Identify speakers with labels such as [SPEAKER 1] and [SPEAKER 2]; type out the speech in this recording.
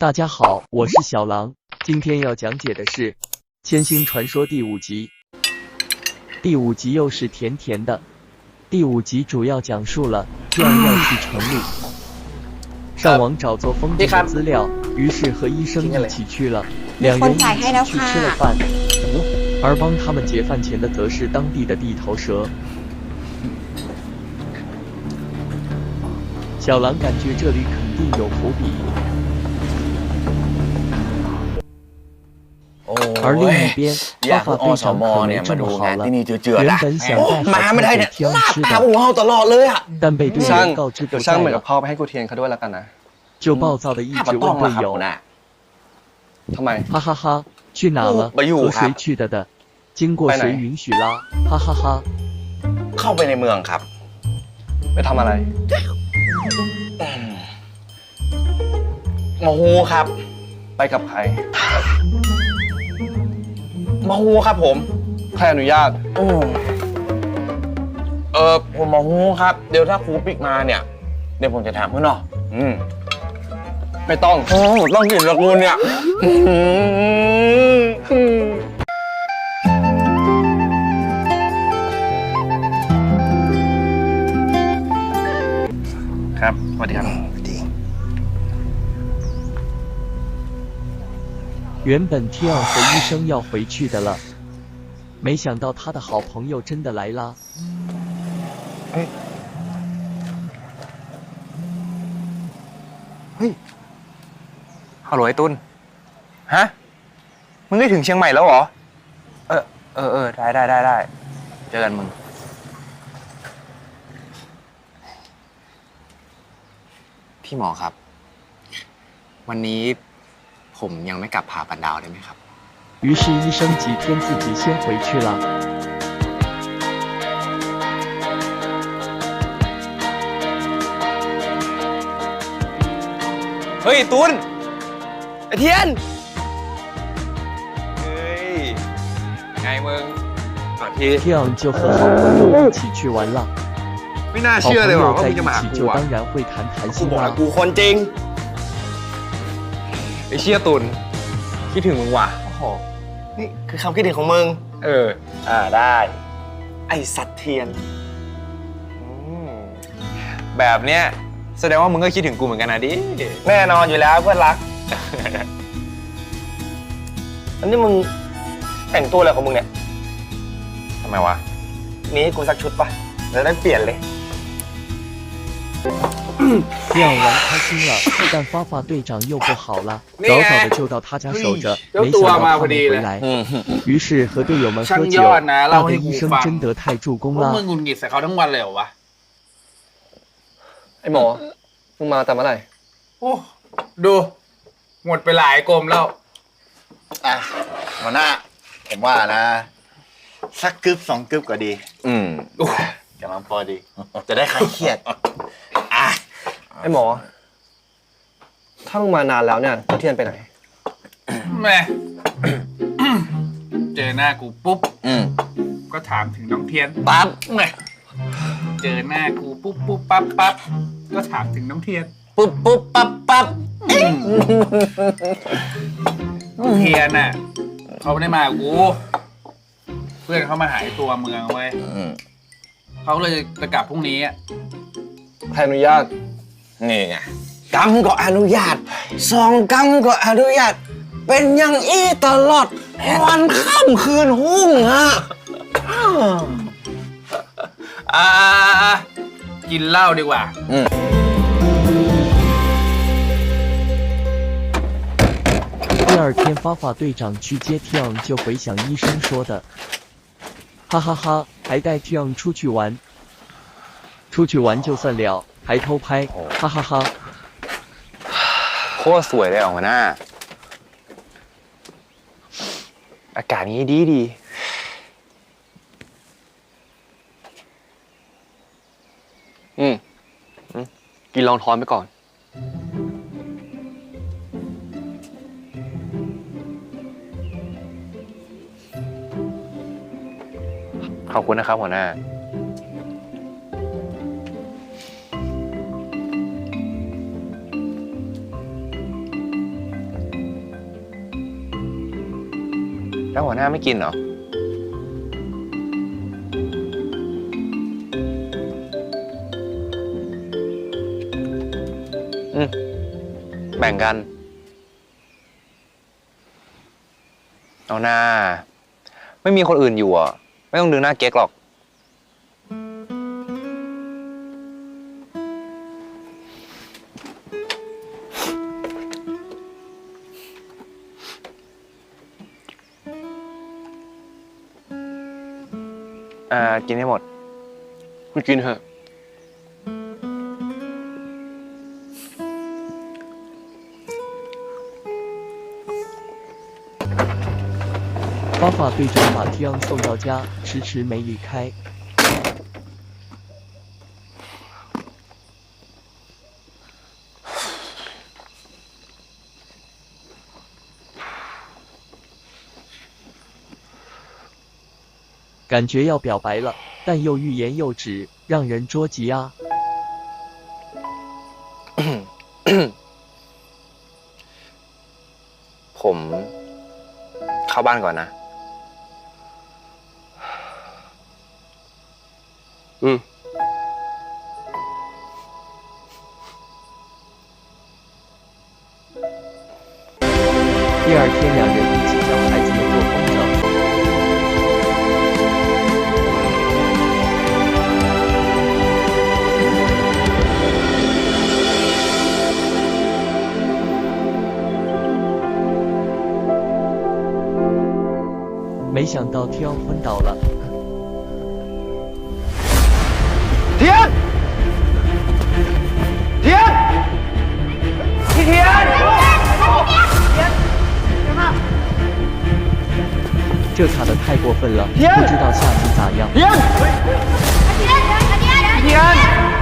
[SPEAKER 1] 大家好，我是小狼，今天要讲解的是《千星传说》第五集。第五集又是甜甜的。第五集主要讲述了这样要去城里，上网找做封顶的资料，于是和医生一起去了，两人一起去吃了饭。而帮他们结饭钱的则是当地的地头蛇。小狼感觉这里肯定有伏笔。而另一边，
[SPEAKER 2] อยา
[SPEAKER 1] 发
[SPEAKER 2] ก
[SPEAKER 1] 发
[SPEAKER 2] ให้อ
[SPEAKER 1] 队
[SPEAKER 2] ส
[SPEAKER 1] 长
[SPEAKER 2] ม
[SPEAKER 1] 可
[SPEAKER 2] เนี่ย
[SPEAKER 1] 没
[SPEAKER 2] มา
[SPEAKER 1] 这
[SPEAKER 2] ดู
[SPEAKER 1] 么
[SPEAKER 2] งาน
[SPEAKER 1] 好
[SPEAKER 2] ที่
[SPEAKER 1] 了，
[SPEAKER 2] นี่เจือๆ
[SPEAKER 1] 原
[SPEAKER 2] นะ
[SPEAKER 1] 本想带
[SPEAKER 2] มาไม่ได้
[SPEAKER 1] 好
[SPEAKER 2] เนี่ย
[SPEAKER 1] 菜给
[SPEAKER 2] หน้า
[SPEAKER 1] 挑
[SPEAKER 2] ตา
[SPEAKER 1] 吃
[SPEAKER 2] พว
[SPEAKER 1] 的，
[SPEAKER 2] กเราตลอดเลยอ่ะ
[SPEAKER 1] 但被队
[SPEAKER 3] ช่าง
[SPEAKER 1] 友告知
[SPEAKER 3] เดี๋
[SPEAKER 1] 不
[SPEAKER 3] ยวช่าง
[SPEAKER 1] 在
[SPEAKER 3] เหมือนกับ
[SPEAKER 1] 了，
[SPEAKER 3] พ่อไปให้กูเทียนเขาด้วยแล้วกันนะ
[SPEAKER 1] 就暴躁的一
[SPEAKER 2] ถ้า
[SPEAKER 1] 直
[SPEAKER 2] มันต้อง
[SPEAKER 1] 问
[SPEAKER 2] ละ
[SPEAKER 1] 队
[SPEAKER 2] ครับ
[SPEAKER 1] 友
[SPEAKER 2] หัวหน้า
[SPEAKER 1] 哈
[SPEAKER 3] ทำไม
[SPEAKER 1] 哈哈，去哪了？
[SPEAKER 2] 不อยู่
[SPEAKER 1] 和
[SPEAKER 2] ครับ
[SPEAKER 1] 谁去的的？经过
[SPEAKER 3] ไปไหน
[SPEAKER 1] 谁允许啦？哈哈哈。
[SPEAKER 2] เข้าไปในเมืองครับ
[SPEAKER 3] ไปทำอะไร
[SPEAKER 2] โมฮูครับ
[SPEAKER 3] ไปกับใคร
[SPEAKER 2] โมฮูครับผม
[SPEAKER 3] ใครอนุญาต
[SPEAKER 2] อืมเออผมโมฮูครับ เดี๋ยวถ้าครูปิกมาเนี่ย เดี๋ยวผมจะถามเพื่อนเนาะอืม
[SPEAKER 3] ไม่ต้อง
[SPEAKER 2] โอ้ต้องกินละคุณเนี่ยอืม
[SPEAKER 3] ครับสวัสดีครับ
[SPEAKER 1] 原本 T 二和医生要回去的了，没想到他的好朋友真的来啦。
[SPEAKER 4] ฮัลโหลไอ้ตุนฮะ มึงได้ถึงเชียงใหม่แล้วเหรอ เออ เออเออได้ได้ได้ได้ เจอกันมึง พี่หมอครับ วันนี้ ผมยังไม่กลับผ่าปันดาวได้ไหมครับ
[SPEAKER 1] 于是医生几天自己先回去了。
[SPEAKER 4] เฮ้ย ตุนไอเทียน เฮ้ย ไงมึงขอที
[SPEAKER 1] T 二就和好朋友一起去玩了，
[SPEAKER 4] ไม่น่า
[SPEAKER 1] 好
[SPEAKER 4] เชื่อ
[SPEAKER 1] 朋
[SPEAKER 4] เลยว่ะ
[SPEAKER 1] 友
[SPEAKER 4] ว่า
[SPEAKER 1] 在
[SPEAKER 4] มึ
[SPEAKER 1] 一
[SPEAKER 4] งจะมาหา
[SPEAKER 1] 起
[SPEAKER 4] กู
[SPEAKER 1] 就
[SPEAKER 4] อ่ะ
[SPEAKER 1] 当然会谈谈
[SPEAKER 2] กู
[SPEAKER 1] 心
[SPEAKER 2] บอกแล้ว
[SPEAKER 1] 啦。
[SPEAKER 2] กูคนจริง
[SPEAKER 4] ไอเชี่ยตุนคิดถึงมึงว่ะ
[SPEAKER 2] โอ้โห นี่คือคำคิดเห็นของมึง
[SPEAKER 4] เออ
[SPEAKER 2] อ่าได้ ไอสัตว์เทียน
[SPEAKER 4] แบบเนี้ยแสดงว่ามึงก็คิดถึงกูเหมือนกันนะดิ
[SPEAKER 2] แน่นอนอยู่แล้วเพื่อนรัก อันนี้มึงแต่งตัวอะไรของมึงเนี่ย
[SPEAKER 4] ทำไมวะ
[SPEAKER 2] มีให้กูสักชุดปะแล้วได้เปลี่ยนเลย
[SPEAKER 1] T 二玩开心了，但发发队长又不好了，早早的就到他家守着，没想到他们回来，
[SPEAKER 2] อืม
[SPEAKER 1] 于是和队友们喝
[SPEAKER 5] ช่าง
[SPEAKER 1] 酒
[SPEAKER 5] ยอดนะเล่า
[SPEAKER 1] 大
[SPEAKER 5] ให้
[SPEAKER 1] 的
[SPEAKER 5] กู
[SPEAKER 1] 医生
[SPEAKER 5] ฟัง
[SPEAKER 1] 真得太助攻
[SPEAKER 5] พวกมึ
[SPEAKER 1] 了
[SPEAKER 5] ง。หงุดหงิดใส่เขาทั้งวันเลยเหรอวะ
[SPEAKER 3] ไอ้หมอ มึงมาแต่เมื่อไหร่
[SPEAKER 5] โอ้ดู หมดไปหลายกลมแล้ว
[SPEAKER 6] อ่ะหัวหน้า ผมว่านะ สักกึบสองกึบก็ดี
[SPEAKER 2] อืม
[SPEAKER 6] กำลังพอดี จะได้คลายเครียด อ่ะ
[SPEAKER 3] ไอ้หมอ ถ้ามึงมานานแล้วเนี่ยเทียนไปไหน
[SPEAKER 5] แม่ เจอหน้ากูปุ๊บ
[SPEAKER 6] อืม
[SPEAKER 5] ก็ถามถึงน้องเทียน
[SPEAKER 6] ปั๊บ
[SPEAKER 5] แม่เจอหน้ากูปุ๊บปุ๊บปั๊บปั๊บก็ถามถึงน้องเทียน
[SPEAKER 6] ปุ๊บปุ๊บปั๊บปั๊บ
[SPEAKER 5] เทียนน่ะเขาไม่ได้มากับกู เพื่อนเขามาหายตัวเมืองเว้ย
[SPEAKER 6] อืม
[SPEAKER 5] เขาเลยจะกลับพรุ่งนี้อะ
[SPEAKER 3] ใครอนุญาต
[SPEAKER 2] นี่ไงกรรมก็อนุญาต สองกรรมก็อนุญาต เป็นอย่างอี้ตลอด วันค่ำคืนหุ้งฮะ
[SPEAKER 5] อ่ากินเหล้าดีกว่า
[SPEAKER 1] 第二天，发发队长去接 T 二，就回想医生说的，哈哈哈还带 T 二出去玩，出去玩就算了， ไฮเท่าไฮ่าฮ่าฮ่า
[SPEAKER 4] โคตรสวยเลยอ่หัวหน้า อากาศนี้ดีดี
[SPEAKER 3] อืมอืมกินลองท้อนไปก่อน
[SPEAKER 4] ขอบคุณนะครับหัวหน้า แล้วหัวหน้าไม่กินเหรอ อืม แบ่งกัน เอาหน้า ไม่มีคนอื่นอยู่อะ ไม่ต้องดึงหน้าเก๊กหรอก อ่า กินให้หมด คุณกินเถอะ
[SPEAKER 1] 爸爸对着马蒂昂送到家，迟迟没离开。 感觉要表白了，但又欲言又止，让人捉急啊！
[SPEAKER 4] ผมเข้าบ้านก่อนนะ อืม
[SPEAKER 1] 没想到天要昏倒了。
[SPEAKER 4] 停停停停
[SPEAKER 1] 这卡的太过分了不知道下局咋样。
[SPEAKER 4] 停停停